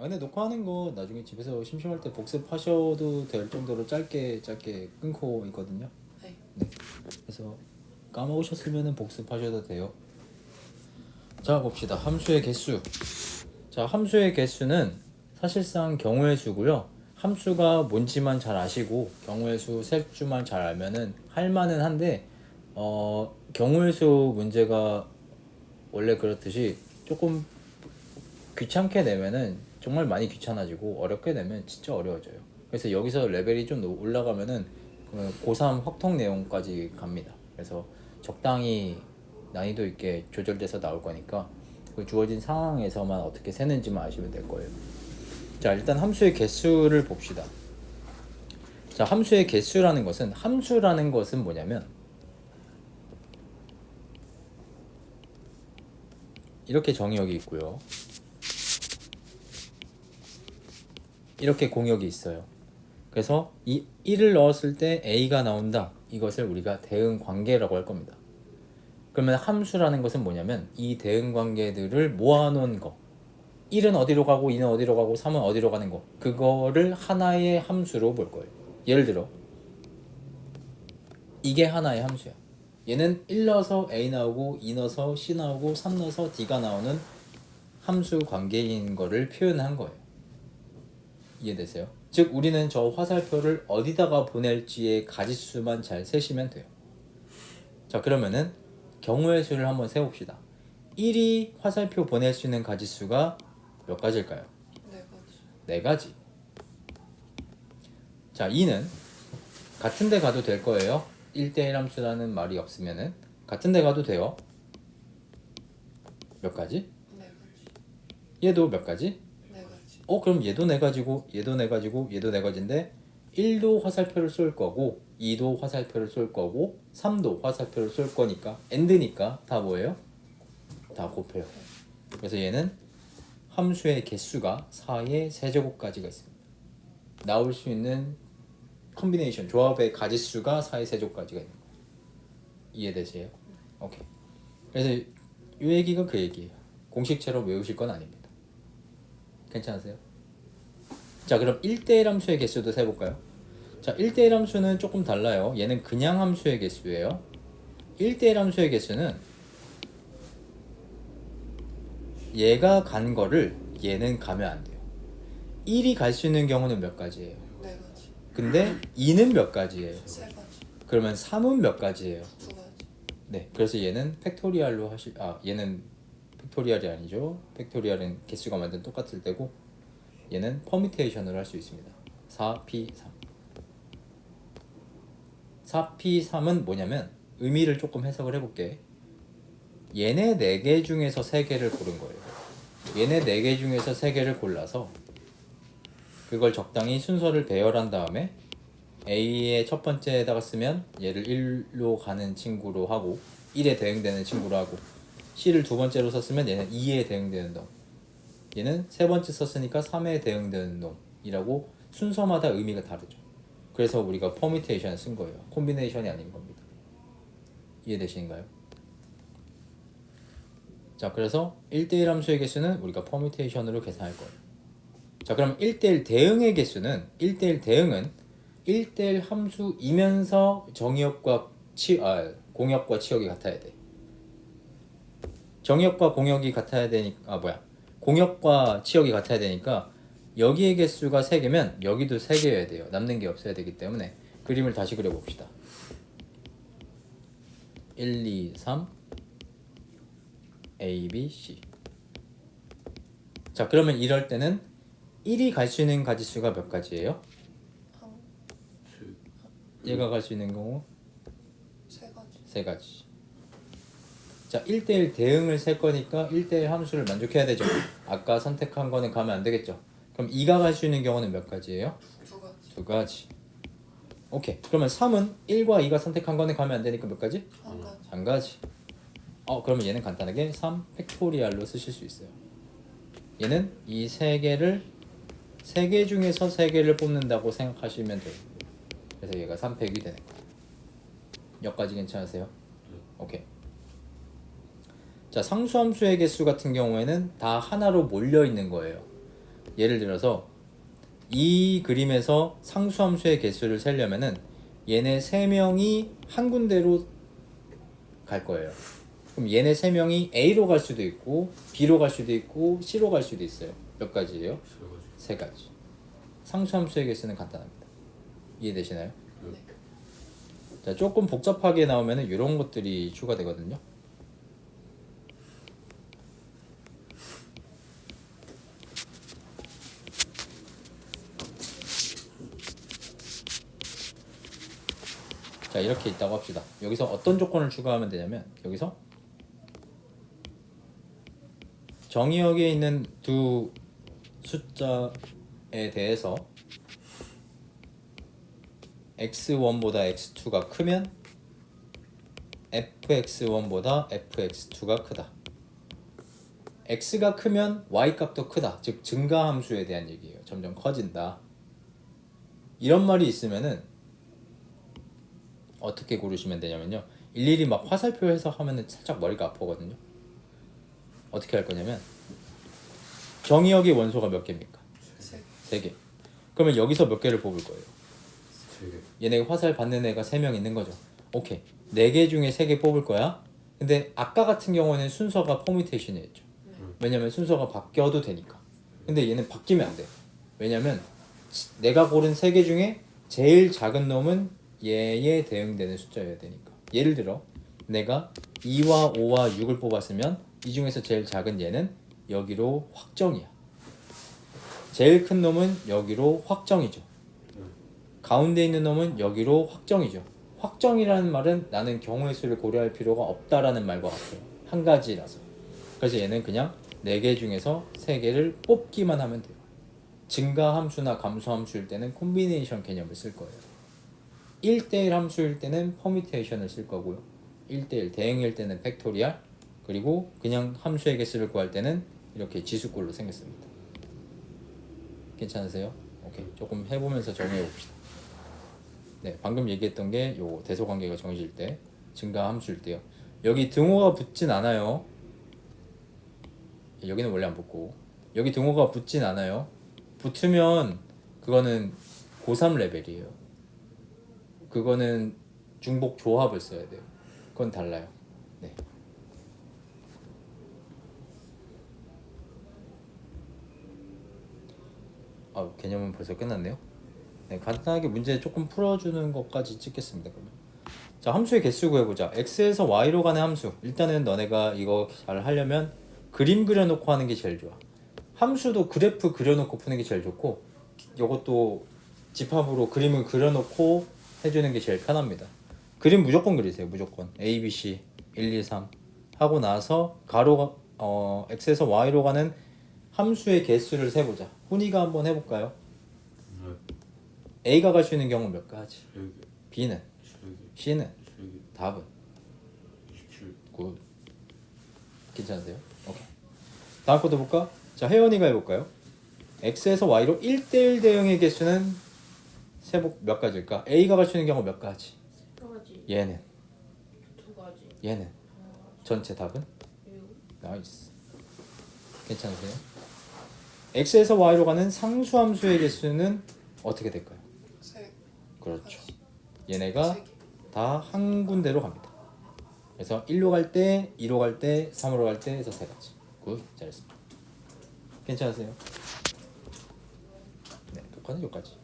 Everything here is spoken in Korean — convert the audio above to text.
아 근데 녹화하는 거 나중에 집에서 심심할 때 복습하셔도 될 정도로 짧게 짧게 끊고 있거든요. 네. 그래서 까먹으셨으면 복습하셔도 돼요. 자 봅시다. 함수의 개수. 자 함수의 개수는 사실상 경우의 수고요. 함수가 뭔지만 잘 아시고 경우의 수셋 줄만 잘 알면은 할 만은 한데 어 경우의 수 문제가 원래 그렇듯이 조금 귀찮게 내면은 정말 많이 귀찮아지고 어렵게 내면 진짜 어려워져요. 그래서 여기서 레벨이 좀 노- 올라가면은 그 고3 확통 내용까지 갑니다. 그래서 적당히 난이도 있게 조절돼서 나올 거니까 그 주어진 상황에서만 어떻게 세는지만 아시면 될 거예요. 자, 일단 함수의 개수를 봅시다. 자, 함수의 개수라는 것은 함수라는 것은 뭐냐면 이렇게 정의역이 있고요. 이렇게 공역이 있어요. 그래서 이 1을 넣었을 때 a가 나온다. 이것을 우리가 대응 관계라고 할 겁니다. 그러면 함수라는 것은 뭐냐면 이 대응 관계들을 모아놓은 거. 1은 어디로 가고 2는 어디로 가고 3은 어디로 가는 거. 그거를 하나의 함수로 볼 거예요. 예를 들어 이게 하나의 함수야. 얘는 1 넣어서 a 나오고 2 넣어서 c 나오고 3 넣어서 d가 나오는 함수 관계인 거를 표현한 거예요. 이해되세요? 즉 우리는 저 화살표를 어디다가 보낼지의 가지수만 잘 세시면 돼요. 자 그러면은 경우의 수를 한번 세봅시다. 1이 화살표 보낼 수 있는 가지수가 몇 가지일까요? 네 가지. 네 가지. 자 2는 같은 데 가도 될 거예요. 1대1 함수라는 말이 없으면은 같은 데 가도 돼요. 몇 가지? 네 가지. 얘도 몇 가지? 네. 어 그럼 얘도 내 가지고 얘도 내 가지고 얘도 내 가지인데 1도 화살표를 쏠 거고 2도 화살표를 쏠 거고 3도 화살표를 쏠 거니까 end니까 다 뭐예요? 다 곱해요. 그래서 얘는 함수의 개수가 4의 세제곱까지가 있습니다. 나올 수 있는 컨비네이션 조합의 가지수가 4의 세제곱까지가 있는 거예요. 이해되세요? 오케이. 그래서 이 얘기가 그 얘기예요. 공식처럼 외우실 건 아닙니다. 괜찮으세요? 자 그럼 1대1 함수의 개수도 세볼까요? 자 1대1 함수는 조금 달라요 얘는 그냥 함수의 개수예요 1대1 함수의 개수는 얘가 간 거를 얘는 가면 안 돼요 1이 갈 수 있는 경우는 몇 가지예요? 네 가지. 근데 2는 몇 가지예요? 세 가지. 그러면 3은 몇 가지예요? 두 가지. 네, 그래서 얘는 팩토리얼로 하실 아 얘는 팩토리얼이 아니죠. 팩토리얼은 개수가 완전 똑같을 때고 얘는 퍼미테이션으로 할 수 있습니다. 4p3. 4p3은 뭐냐면 의미를 조금 해석을 해볼게. 얘네 4개 중에서 3개를 고른 거예요. 얘네 4개 중에서 3개를 골라서 그걸 적당히 순서를 배열한 다음에 A의 첫 번째에다가 쓰면 얘를 1로 가는 친구로 하고 1에 대응되는 친구로 하고 C를 두 번째로 썼으면 얘는 2에 대응되는 놈. 얘는 세 번째 썼으니까 3에 대응되는 놈이라고 순서마다 의미가 다르죠. 그래서 우리가 퍼미테이션 쓴 거예요. 콤비네이션이 아닌 겁니다. 이해되시는가요? 자 그래서 1대1 함수의 개수는 우리가 퍼미테이션으로 계산할 거예요. 자 그럼 1대1 대응의 개수는 1대1 대응은 1대1 함수이면서 정의역과 치, 아, 공역과 치역이 같아야 돼. 정의역과 공역이 같아야 되니까 아 뭐야 공역과 치역이 같아야 되니까 여기의 개수가 3개면 여기도 3개여야 돼요. 남는 게 없어야 되기 때문에 그림을 다시 그려봅시다. 1, 2, 3 A, B, C 자 그러면 이럴 때는 1이 갈 수 있는 가지수가 몇 가지예요? 한 얘가 갈 수 있는 경우 세 가지. 세 가지. 자, 1대1 대응을 셀 거니까 1대1 함수를 만족해야 되죠. 아까 선택한 거는 가면 안 되겠죠. 그럼 2가 갈 수 있는 경우는 몇 가지예요? 두 가지. 두 가지. 오케이. 그러면 3은 1과 2가 선택한 거는 가면 안 되니까 몇 가지? 한 가지. 한 가지. 어, 그러면 얘는 간단하게 3 팩토리얼로 쓰실 수 있어요. 얘는 이 세 개를 세 개 중에서 세 개를 뽑는다고 생각하시면 돼요. 그래서 얘가 3팩이 되는 거예요. 여기까지 괜찮으세요? 오케이. 자, 상수함수의 개수 같은 경우에는 다 하나로 몰려 있는 거예요. 예를 들어서 이 그림에서 상수함수의 개수를 세려면은 얘네 세 명이 한 군데로 갈 거예요. 그럼 얘네 세 명이 A로 갈 수도 있고 B로 갈 수도 있고 C로 갈 수도 있어요. 몇 가지예요? 세 가지. 상수함수의 개수는 간단합니다. 이해되시나요? 네. 자, 조금 복잡하게 나오면은 이런 것들이 추가되거든요. 자, 이렇게 있다고 합시다. 여기서 어떤 조건을 추가하면 되냐면 여기서 정의역에 있는 두 숫자에 대해서 x1보다 x2가 크면 fx1보다 fx2가 크다. x가 크면 y 값도 크다. 즉 증가 함수에 대한 얘기예요. 점점 커진다. 이런 말이 있으면은 어떻게 고르시면 되냐면요. 일일이 막 화살표 해석하면은 살짝 머리가 아프거든요. 어떻게 할 거냐면 정의역의 원소가 몇 개입니까? 세 세 개. 그러면 여기서 몇 개를 뽑을 거예요? 세 개 얘네 화살 받는 애가 세 명 있는 거죠. 오케이. 네 개 중에 세 개 뽑을 거야. 근데 아까 같은 경우는 순서가 퍼미테이션이었죠. 왜냐면 순서가 바뀌어도 되니까. 근데 얘는 바뀌면 안 돼. 왜냐면 지- 내가 고른 세 개 중에 제일 작은 놈은 얘에 대응되는 숫자여야 되니까. 예를 들어 내가 2와 5와 6을 뽑았으면 이 중에서 제일 작은 얘는 여기로 확정이야. 제일 큰 놈은 여기로 확정이죠. 가운데 있는 놈은 여기로 확정이죠. 확정이라는 말은 나는 경우의 수를 고려할 필요가 없다라는 말과 같아요. 한 가지라서. 그래서 얘는 그냥 네개 중에서 세 개를 뽑기만 하면 돼요. 증가 함수나 감소 함수일 때는 콤비네이션 개념을 쓸 거예요. 1대1 함수일 때는 퍼미테이션을 쓸 거고요. 1대1 대응일 때는 팩토리얼 그리고 그냥 함수의 개수를 구할 때는 이렇게 지수꼴로 생겼습니다. 괜찮으세요? 오케이 조금 해보면서 정리해 봅시다. 네 방금 얘기했던 게 요 대소관계가 정해질 때 증가 함수일 때요. 여기 등호가 붙진 않아요. 여기는 원래 안 붙고 여기 등호가 붙진 않아요. 붙으면 그거는 고3 레벨이에요. 그거는 중복 조합을 써야 돼요. 그건 달라요. 네. 아 개념은 벌써 끝났네요. 네, 간단하게 문제 조금 풀어주는 것까지 찍겠습니다. 그러면 자 함수의 개수 구해보자. x에서 y로 가는 함수. 일단은 너네가 이거 잘 하려면 그림 그려놓고 하는 게 제일 좋아. 함수도 그래프 그려놓고 푸는 게 제일 좋고 이것도 집합으로 그림을 그려놓고 해주는 게 제일 편합니다. 그림 무조건 그리세요. 무조건 a, b, c 1, 2, 3 하고 나서 가로가 어 x에서 y로 가는 함수의 개수를 세보자. 훈이가 한번 해볼까요? a가 갈 수 있는 경우 몇 가지? b는 c는 답은 27 굿. 괜찮으세요? 오케이. 다음 것도 볼까? 자, 혜연이가 해볼까요? x에서 y로 1대1 대응의 개수는 세복 몇 가지일까? a가 갈수 있는 경우 몇 가지? 세 가지, 얘는 두 가지, 얘는 전체 답은 육, 나이스. 괜찮으세요? x에서 y로 가는 상수함수의 개수는 어떻게 될까요? 세 그렇죠. 가지. 얘네가 세 개. 다 한 군데로 갑니다. 그래서 1로 갈 때, 2로 갈 때, 3으로 갈 때 해서 세 가지. 굿, 잘했습니다. 괜찮으세요? 네, 끝까지 여기까지.